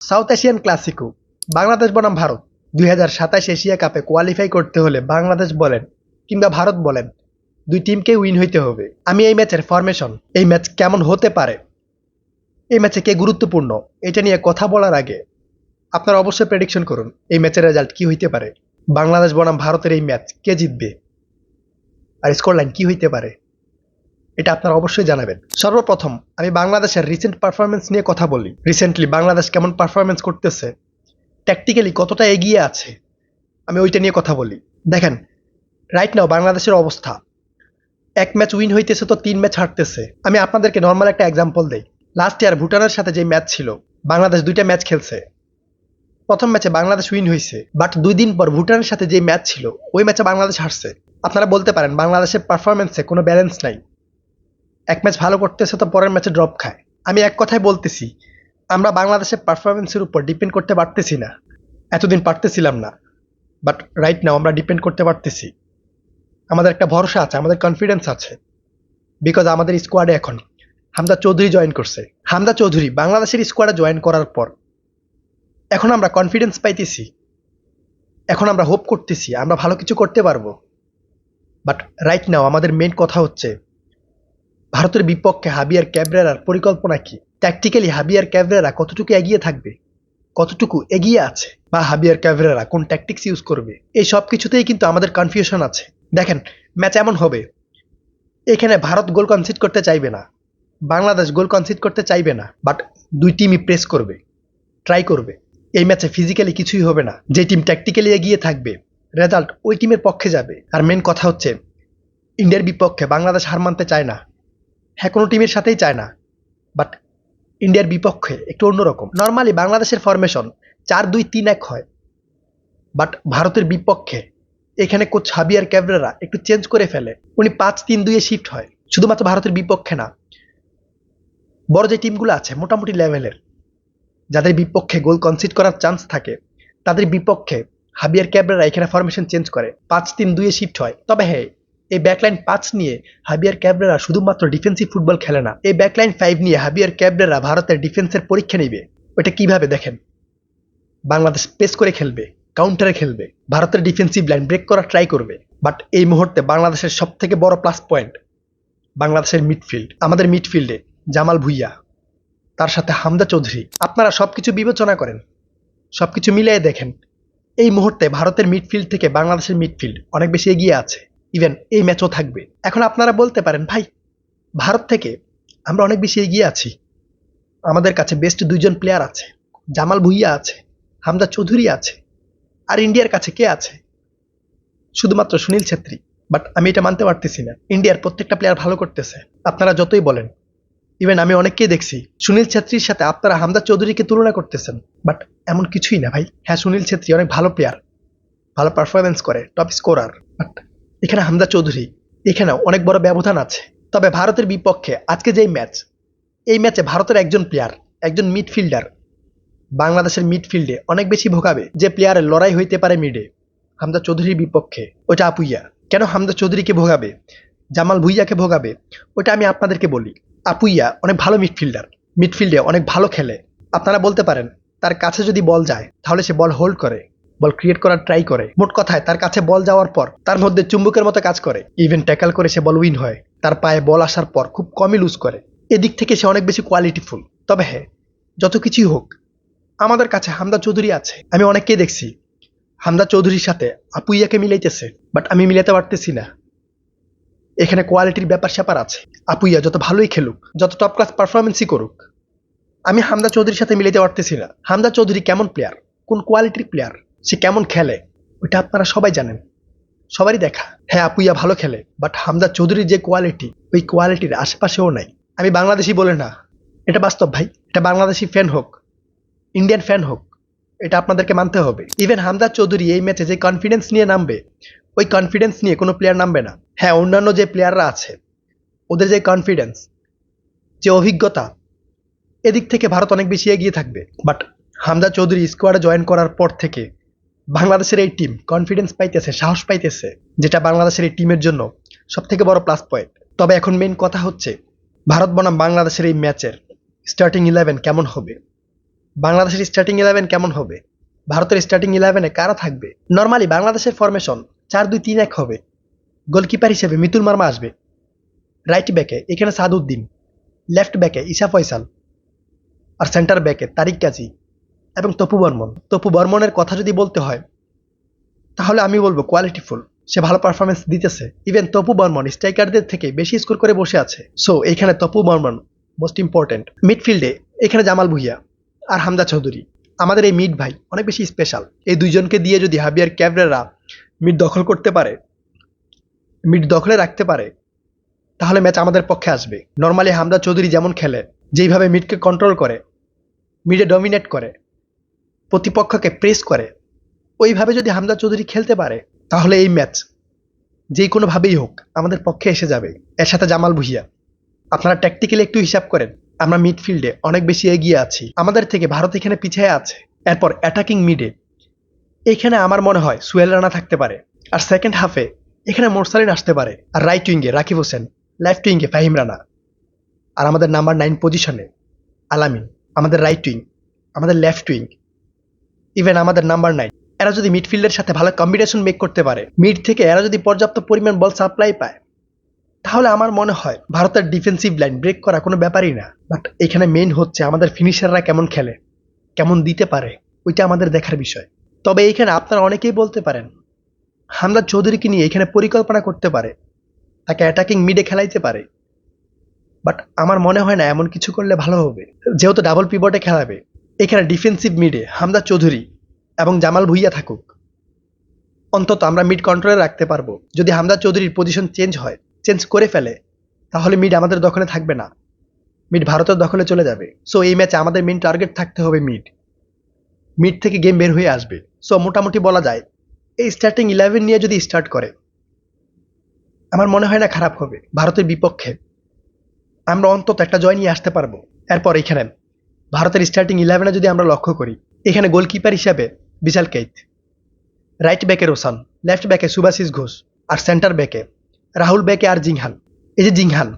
South Asian Clasico. Bangladesh বনাম ভারত। দুই হাজার সাতাশ এশিয়া কাপে কোয়ালিফাই করতে হলে বাংলাদেশ বলেন কিংবা ভারত বলেন, দুই টিমকে উইন হইতে হবে। আমি এই ম্যাচের ফরমেশন এই ম্যাচ কেমন হতে পারে? এই ম্যাচে কে গুরুত্বপূর্ণ? এটা নিয়ে কথা বলার আগে আপনারা অবশ্যই প্রেডিকশন করুন, এই ম্যাচের রেজাল্ট কি হইতে পারে? বাংলাদেশ বনাম ভারতের এই ম্যাচ কে জিতবে? আর স্কোর লাইন কি হইতে পারে? এটা আপনারা অবশ্যই জানাবেন। সর্বপ্রথম, আমি বাংলাদেশের রিসেন্ট পারফরমেন্স নিয়ে কথা বলি। রিসেন্টলি বাংলাদেশ কেমন পারফরমেন্স করতেছে? ট্যাকটিক্যালি কতটা এগিয়ে আছে? আমি ওইটা নিয়ে কথা বলি। দেখেন রাইট নাও বাংলাদেশের অবস্থা। এক ম্যাচ উইন হইতেছে তো তিন ম্যাচ হারতেছে। আমি আপনাদেরকে নর্মাল একটা এক্সাম্পল দেই। লাস্ট ইয়ার ভুটানের সাথে যে ম্যাচ ছিল, বাংলাদেশ দুইটা ম্যাচ খেলছে। প্রথম ম্যাচে বাংলাদেশ উইন হয়েছে বাট দুই দিন পর ভুটানের সাথে যে ম্যাচ ছিল, ওই ম্যাচে বাংলাদেশ হারছে। আপনারা বলতে পারেন, বাংলাদেশের পারফরমেন্সে কোনো ব্যালেন্স নাই। এক ম্যাচ ভালো করতেছে তো পরের ম্যাচে ড্রপ খায়। আমি এক কথায় বলতেছি, আমরা বাংলাদেশের পারফরমেন্সের উপর ডিপেন্ড করতে পারতেছি না। এতদিন পারতেছিলাম না। বাট রাইট নাও আমরা ডিপেন্ড করতে পারতেছি। আমাদের একটা ভরসা আছে, আমাদের কনফিডেন্স আছে। বিকজ আমাদের স্কোয়াডে এখন হামদা চৌধুরী জয়েন করছে। হামদা চৌধুরী, বাংলাদেশের স্কোয়াডে জয়েন করার পর, এখন আমরা কনফিডেন্স পাইতেছি। এখন আমরা হোপ করতেছি, আমরা ভালো কিছু করতে পারব। বাট রাইট নাও আমাদের মেন কথা হচ্ছে ভারতের বিপক্ষে হাবিয়ার ক্যাবরেরার পরিকল্পনা কি? ট্যাকটিক্যালি হাবিয়ার ক্যাবরেরা কতটুকু এগিয়ে থাকবে? কতটুকু এগিয়ে আছে? বা হাবিয়ার ক্যাবরেরা কোন ট্যাকটিক্স ইউজ করবে? এই সব কিছুতেই কিন্তু আমাদের কনফিউশন আছে। দেখেন ম্যাচ এমন হবে। এখানে ভারত গোল কনসিড করতে চাইবে না। বাংলাদেশ গোল কনসিড করতে চাইবে না। বাট দুই টিমই প্রেস করবে। ট্রাই করবে। এই ম্যাচে ফিজিক্যালি কিছুই হবে না। যে টিম ট্যাকটিক্যালি এগিয়ে থাকবে রেজাল্ট ওই টিমের পক্ষে যাবে। আর মেন কথা হচ্ছে ইন্ডিয়ার বিপক্ষে বাংলাদেশ হার মানতে চায় না। হ্যাঁ কোনো টিমের সাথেই চায় না। বাট ইন্ডিয়ার বিপক্ষে একটু অন্যরকম। নর্মালি বাংলাদেশের ফরমেশন চার দুই তিন এক হয়। বাট ভারতের বিপক্ষে এখানে কোচ হাবিয়ার ক্যাবরেরা একটু চেঞ্জ করে ফেলে। উনি পাঁচ তিন দুইয়ে শিফট হয়। শুধুমাত্র ভারতের বিপক্ষে না, বড় যে টিমগুলো আছে, মোটামুটি লেভেলের যাদের বিপক্ষে গোল কনসিড করার চান্স থাকে, তাদের বিপক্ষে হাবিয়ার ক্যাবরেরা এখানে ফরমেশন চেঞ্জ করে। পাঁচ তিন দুইয়ে শিফট হয়। তবে হ্যাঁ এই ব্যাকলাইন পাঁচ নিয়ে হাবিয়ার ক্যাবরেরা শুধুমাত্র ডিফেন্সিভ ফুটবল খেলে না, এই ব্যাকলাইন ফাইভ নিয়ে হাবিয়ার ক্যাবরেরা ভারতের ডিফেন্সের পরীক্ষা নেবে। ওটা কীভাবে দেখেন? বাংলাদেশ পেস করে খেলবে কাউন্টারে খেলবে, ভারতের ডিফেন্সিভ লাইন ব্রেক করার ট্রাই করবে। বাট এই মুহূর্তে বাংলাদেশের সব থেকে বড় প্লাস পয়েন্ট বাংলাদেশের মিডফিল্ড আমাদের মিডফিল্ডে জামাল ভুইয়া, তার সাথে হামদা চৌধুরী। আপনারা সবকিছু বিবেচনা করেন, সবকিছু মিলিয়ে দেখেন, এই মুহূর্তে ভারতের মিডফিল্ড থেকে বাংলাদেশের মিডফিল্ড অনেক বেশি এগিয়ে আছে। ইভেন এই ম্যাচও থাকবে। এখন আপনারা বলতে পারেন, ভাই, ভারত থেকে আমরা অনেক বেশি এগিয়ে আছি। আমাদের কাছে বেস্ট দুইজন প্লেয়ার আছে। জামাল ভুইয়া আছে হামদা চৌধুরী আছে। আর ইন্ডিয়ার কাছে কে আছে? শুধুমাত্র সুনীল ছেত্রী। বাট আমি এটা মানতে পারতেছি না। ইন্ডিয়ার প্রত্যেকটা প্লেয়ার ভালো করতেছে। আপনারা যতই বলেন। ইভেন আমি অনেককেই দেখছি। সুনীল ছেত্রীর সাথে আপনারা হামদা চৌধুরীকে তুলনা করতেছেন। বাট এমন কিছুই না, ভাই। হ্যাঁ সুনীল ছেত্রী অনেক ভালো প্লেয়ার ভালো পারফরমেন্স করে টপ স্কোরার বাট এখানে হামদা চৌধুরী, এখানে অনেক বড় ব্যবধান আছে। তবে ভারতের বিপক্ষে আজকে যেই ম্যাচ, এই ম্যাচে ভারতের একজন প্লেয়ার একজন মিডফিল্ডার বাংলাদেশের মিডফিল্ডে অনেক বেশি ভোগাবে যে প্লেয়ারের লড়াই হইতে পারে মিডে হামদা চৌধুরীর বিপক্ষে ওটা আপুইয়া। কেন হামদা চৌধুরীকে ভোগাবে? জামাল ভুইয়াকে ভোগাবে? ওটা আমি আপনাদেরকে বলি। আপুইয়া অনেক ভালো মিডফিল্ডার মিডফিল্ডে অনেক ভালো খেলে। আপনারা বলতে পারেন, তার কাছে যদি বল যায়, তাহলে সে বল হোল্ড করে। বল ক্রিয়েট করার ট্রাই করে। মোট কথায়, তার কাছে বল যাওয়ার পর, তার মধ্যে চুম্বকের মতো কাজ করে। ইভেন ট্যাকল করে সে বল উইন হয়। তার পায়ে বল আসার পর খুব কমই লুজ করে। এদিক থেকে সে অনেক বেশি কোয়ালিটিফুল তবে হ্যাঁ যত কিছুই হোক, আমাদের কাছে হামদা চৌধুরী আছে। আমি অনেককেই দেখছি। হামদা চৌধুরীর সাথে আপুইয়াকে মিলাইতেছে বাট আমি মিলাতে পারতেছি না। এখানে কোয়ালিটির ব্যাপার স্যাপার আছে। আপুইয়া যত ভালোই খেলুক, যত টপ ক্লাস পারফরমেন্সই করুক, আমি হামদা চৌধুরীর সাথে মিলাইতে পারতেছি না। হামদা চৌধুরী কেমন প্লেয়ার কোন কোয়ালিটির প্লেয়ার সে কেমন খেলে, ওইটা আপনারা সবাই জানেন। সবারই দেখা। হ্যাঁ আপুইয়া ভালো খেলে বাট হামদা চৌধুরীর যে কোয়ালিটি ওই কোয়ালিটির আশেপাশেও নাই। আমি বাংলাদেশি বলে না। এটা বাস্তব ভাই। এটা বাংলাদেশি ফ্যান হোক ইন্ডিয়ান ফ্যান হোক, এটা আপনাদেরকে মানতে হবে। ইভেন হামদা চৌধুরী এই ম্যাচে যে কনফিডেন্স নিয়ে নামবে, ওই কনফিডেন্স নিয়ে কোনো প্লেয়ার নামবে না। হ্যাঁ অন্যান্য যে প্লেয়াররা আছে, ওদের যে কনফিডেন্স যে অভিজ্ঞতা, এদিক থেকে ভারত অনেক বেশি এগিয়ে থাকবে। বাট হামদা চৌধুরী স্কোয়াডে জয়েন করার পর থেকে বাংলাদেশের এই টিম কনফিডেন্স পাইতেছে, সাহস পাইতেছে, যেটা বাংলাদেশের এই টিমের জন্য সব থেকে বড় প্লাস পয়েন্ট তবে এখন মেন কথা হচ্ছে, ভারত বনাম বাংলাদেশের এই ম্যাচের স্টার্টিং ইলেভেন কেমন হবে? বাংলাদেশের স্টার্টিং ইলেভেন কেমন হবে? ভারতের স্টার্টিং ইলেভেনে কারা থাকবে? নর্মালি বাংলাদেশের ফরমেশন চার দুই তিন এক হবে। গোলকিপার হিসেবে মিতুল মার্মা আসবে। রাইট ব্যাকে এখানে সাদউদ্দিন লেফট ব্যাকে ঈশা ফয়সাল, আর সেন্টার ব্যাকে তারিক কাজী। এবং তপু বর্মন। তপু বর্মনের কথা যদি বলতে হয়, তাহলে আমি বলব কোয়ালিটিফুল সে ভালো পারফরমেন্স দিতেছে। ইভেন তপু বর্মন স্ট্রাইকারদের থেকে বেশি স্কোর করে বসে আছে। সো এখানে তপু বর্মন মোস্ট ইম্পর্টেন্ট মিডফিল্ডে এখানে জামাল ভুইয়া আর হামদা চৌধুরী। আমাদের এই মিড ভাই অনেক বেশি স্পেশাল এই দুইজনকে দিয়ে যদি হাবিয়ার ক্যাবরেরা মিড দখল করতে পারে মিড দখলে রাখতে পারে, তাহলে ম্যাচ আমাদের পক্ষে আসবে। নর্মালি হামদা চৌধুরী যেমন খেলে, যেইভাবে মিডকে কন্ট্রোল করে মিডে ডমিনেট করে প্রতিপক্ষকে প্রেস করে, ওইভাবে যদি হামদা চৌধুরী খেলতে পারে, তাহলে এই ম্যাচ যে কোনোভাবেই হোক আমাদের পক্ষে এসে যাবে। এর সাথে জামাল ভুইয়া, আপনারা ট্যাকটিক্যালি একটু হিসাব করেন, আমরা মিডফিল্ডে অনেক বেশি এগিয়ে আছি। আমাদের থেকে ভারত এখানে পিছিয়ে আছে। এরপর অ্যাটাকিং মিডে এখানে আমার মনে হয় সুয়েল রানা থাকতে পারে। আর সেকেন্ড হাফে এখানে মোরসালিন আসতে পারে। আর রাইট উইঙ্গে রাকিব হোসেন লেফট উইঙ্গে ফাহিম রানা। আর আমাদের নাম্বার নাইন পজিশনে আলামিন, আমাদের রাইট উইং আমাদের লেফট উইং ইভেন আমাদের নাম্বার নাইন এরা যদি মিডফিল্ডের সাথে ভালো কম্বিনেশন মেক করতে পারে মিড থেকে এরা যদি পর্যাপ্ত পরিমাণ বল সাপ্লাই পায়, তাহলে আমার মনে হয় ভারতের ডিফেন্সিভ লাইন ব্রেক করা কোনো ব্যাপারই না। বাট এখানে মেইন হচ্ছে আমাদের ফিনিশাররা কেমন খেলে, কেমন দিতে পারে, ওইটা আমাদের দেখার বিষয়। তবে এখানে আপনারা অনেকেই বলতে পারেন হামদা চৌধুরীকে নিয়ে এখানে পরিকল্পনা করতে পারে, তাকে অ্যাটাকিং মিডে খেলাইতে পারে। বাট আমার মনে হয় না এমন কিছু করলে ভালো হবে। যেহেতু ডাবল পিবটে খেলাবে এখানে ডিফেন্সিভ মিডে হামদা চৌধুরী এবং জামাল ভুইয়া থাকুক। অন্তত আমরা মিড কন্ট্রোলে রাখতে পারব। যদি হামদা চৌধুরীর পজিশন চেঞ্জ হয় চেঞ্জ করে ফেলে, তাহলে মিড আমাদের দখলে থাকবে না। মিড ভারতের দখলে চলে যাবে। সো এই ম্যাচে আমাদের মেন টার্গেট থাকতে হবে মিড মিড থেকে গেম বের হয়ে আসবে। সো মোটামুটি বলা যায়, এই স্টার্টিং ইলেভেন নিয়ে যদি স্টার্ট করে, আমার মনে হয় না খারাপ হবে, ভারতের বিপক্ষে। আমরা অন্তত একটা জয় নিয়ে আসতে পারব। এরপর এখানে ভারতের স্টার্টিং ইলেভেনে যদি আমরা লক্ষ্য করি, এখানে গোলকিপার হিসাবে বিশাল কেইত রাইট ব্যাকে রোশান লেফট ব্যাকে সুভাশিস ঘোষ, আর সেন্টার ব্যাকে রাহুল ব্যাকে আর জিংহান। এই যে জিংহান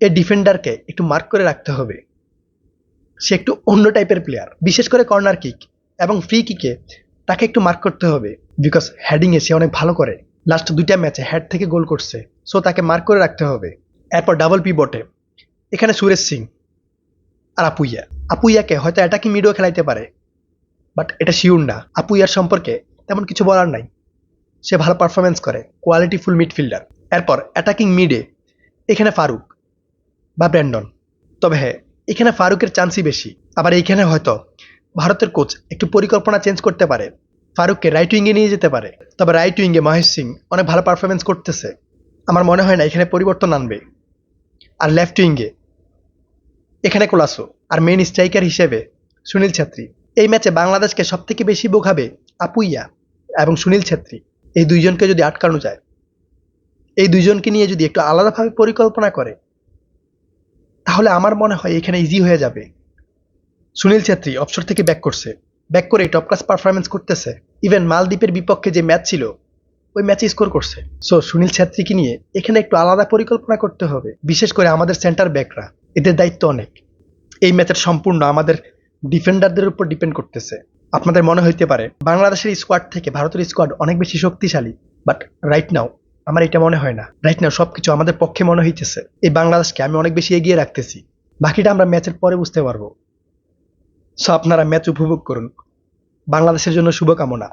এই ডিফেন্ডারকে একটু মার্ক করে রাখতে হবে। সে একটু অন্য টাইপের প্লেয়ার বিশেষ করে কর্নার কিক এবং ফ্রি কিকে তাকে একটু মার্ক করতে হবে বিকজ হেডিংয়ে সে অনেক ভালো করে। লাস্ট দুইটা ম্যাচে হ্যাড থেকে গোল করছে সো তাকে মার্ক করে রাখতে হবে। এরপর ডাবল পিবটে এখানে সুরেশ সিং আর আপুইয়া। আপুইয়াকে হয়তো এটা কি মিডও খেলাইতে পারে বাট এটা শিওর না। আপুইয়ার সম্পর্কে তেমন কিছু বলার নাই। সে ভালো পারফরমেন্স করে কোয়ালিটি ফুল মিডফিল্ডার এরপর অ্যাটাকিং মিডে এখানে ফারুক বা ব্র্যান্ডন। তবে হ্যাঁ এখানে ফারুকের চান্সই বেশি। আবার এইখানে হয়তো ভারতের কোচ একটু পরিকল্পনা চেঞ্জ করতে পারে। ফারুককে রাইট উইঙ্গে নিয়ে যেতে পারে। তবে রাইট উইঙ্গে মহেশ সিং অনেক ভালো পারফরমেন্স করতেছে। আমার মনে হয় না এখানে পরিবর্তন আনবে। আর লেফট উইঙ্গে এখানে কোলাসো, আর মেন স্ট্রাইকার হিসেবে সুনীল ছেত্রী। এই ম্যাচে বাংলাদেশকে সব থেকে বেশি বোখাবে আপুইয়া এবং সুনীল ছেত্রী। এই দুইজনকে যদি আটকানো যায়, এই দুইজনকে নিয়ে যদি একটু আলাদাভাবে পরিকল্পনা করে, তাহলে আমার মনে হয় এখানে ইজি হয়ে যাবে। সুনীল ছেত্রী অপসর থেকে ব্যাক করছে। ব্যাক করে টপ ক্লাস পারফরমেন্স করতেছে। ইভেন মালদ্বীপের বিপক্ষে যে ম্যাচ ছিল, ওই ম্যাচে স্কোর করছে। সো সুনীল ছেত্রীকে নিয়ে এখানে একটু আলাদা পরিকল্পনা করতে হবে। বিশেষ করে আমাদের সেন্টার ব্যাকরা এদের দায়িত্ব অনেক। এই ম্যাচের সম্পূর্ণ আমাদের ডিফেন্ডারদের উপর ডিপেন্ড করতেছে। আপনাদের মনে হইতে পারে, বাংলাদেশের স্কোয়াড থেকে ভারতের স্কোয়াড অনেক বেশি শক্তিশালী, বাট রাইট নাও আমার এটা মনে হয় না। রাইট নাও সবকিছু আমাদের পক্ষে মনে হইতেছে। এই বাংলাদেশকে আমি অনেক বেশি এগিয়ে রাখতেছি। বাকিটা আমরা ম্যাচের পরে বুঝতে পারব। সো আপনারা ম্যাচ উপভোগ করুন। বাংলাদেশের জন্য শুভকামনা।